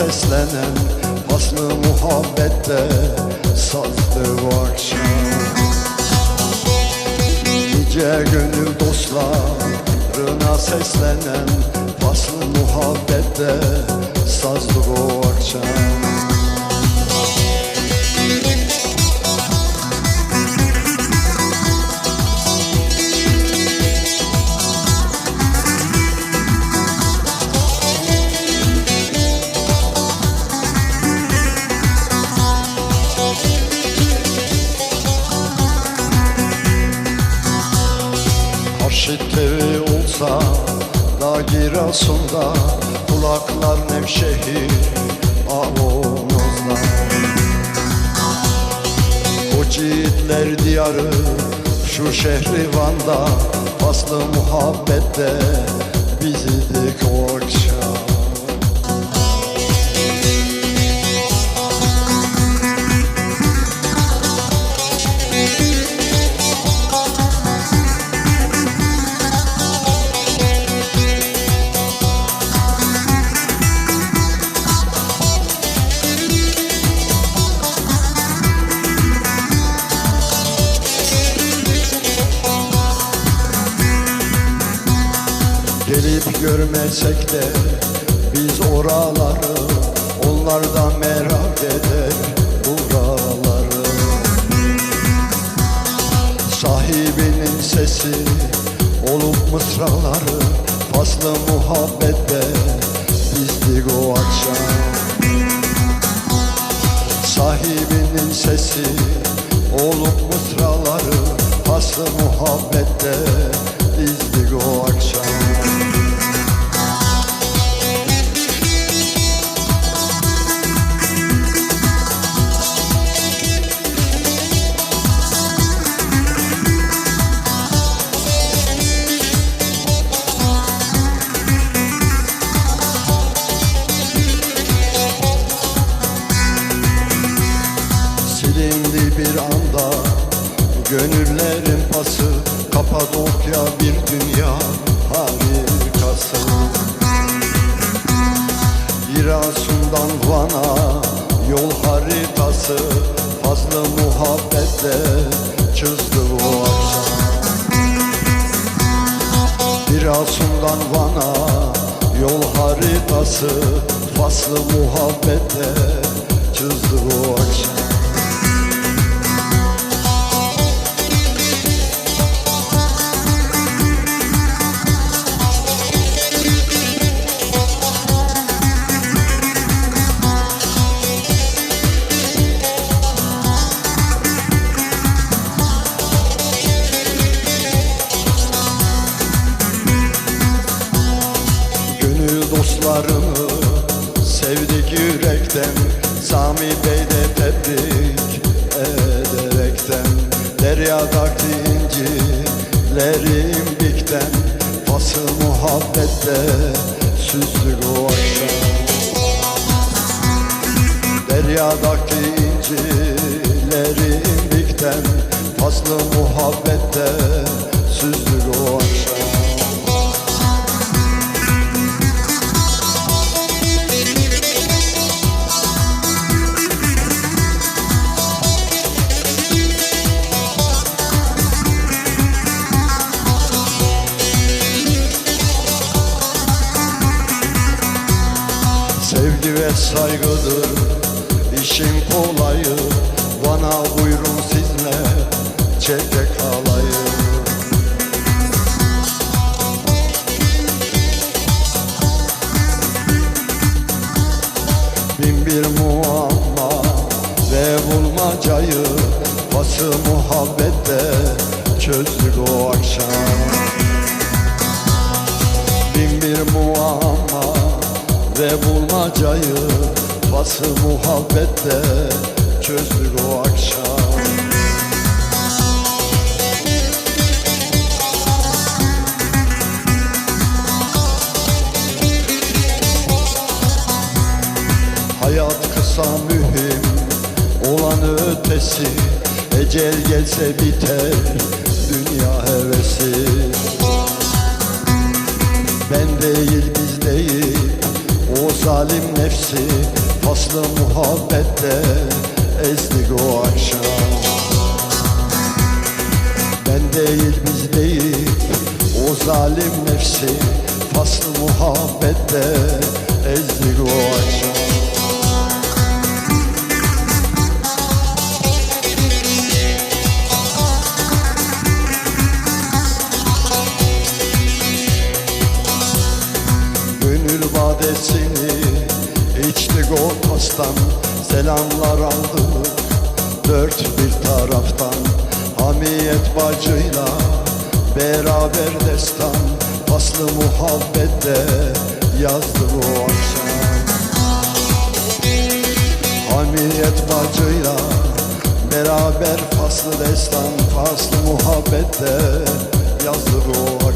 seslenen Faslı muhabbette sazdı bu akşam Nice gönül dostlarına seslenen Faslı muhabbette sazdı bu akşam da Giresun'da Kulaklar Nevşehir Avonoz'da O ciğitler diyarı şu şehri Van'da Faslı muhabbette bizidik o akşam görmesek de biz oraları Onlar da merak eder buraları Sahibinin sesi olup mısraları Faslı muhabbette bizdik o akşam. Sahibinin sesi olup mısraları Faslı muhabbette bizdik o akşam Gönüllerin pası Kapadokya bir dünya harikası Giresun'dan Van'a yol haritası Fazla muhabbette çözdü bu akşam. Giresun'dan Van'a yol haritası Faslı muhabbette çözdü bu akşam dostlarımı sevdik yürekten Sami Bey de tebrik ederekten. Deryadaki incilerim bikten Fası muhabbette süzdük o akşam. Deryadaki incilerim bikten Faslı muhabbette süzdük o akşam Sevgi ve saygıdır işin kolayı. Bana buyurun sizle çekek alayı. Bin bir muamma ve bulmacayı Bası muhabbette çözdük o akşam. Bin bir muamma ve bulmacayı Bası muhabbette çözdük o akşam. Hayat kısa mühim olan ötesi Ecel gelse biter dünya hevesi. Ben değil biz değil zalim nefsi Faslı muhabbette ezdik o akşam. Ben değil biz değil o zalim nefsi Faslı muhabbette ezdik o akşam. Gönül badesini içtik o tastan Selamlar aldık dört bir taraftan Hamiyet bacıyla beraber destan Faslı muhabbette yazdı bu akşam. Hamiyet bacıyla beraber faslı destan Faslı muhabbette yazdı bu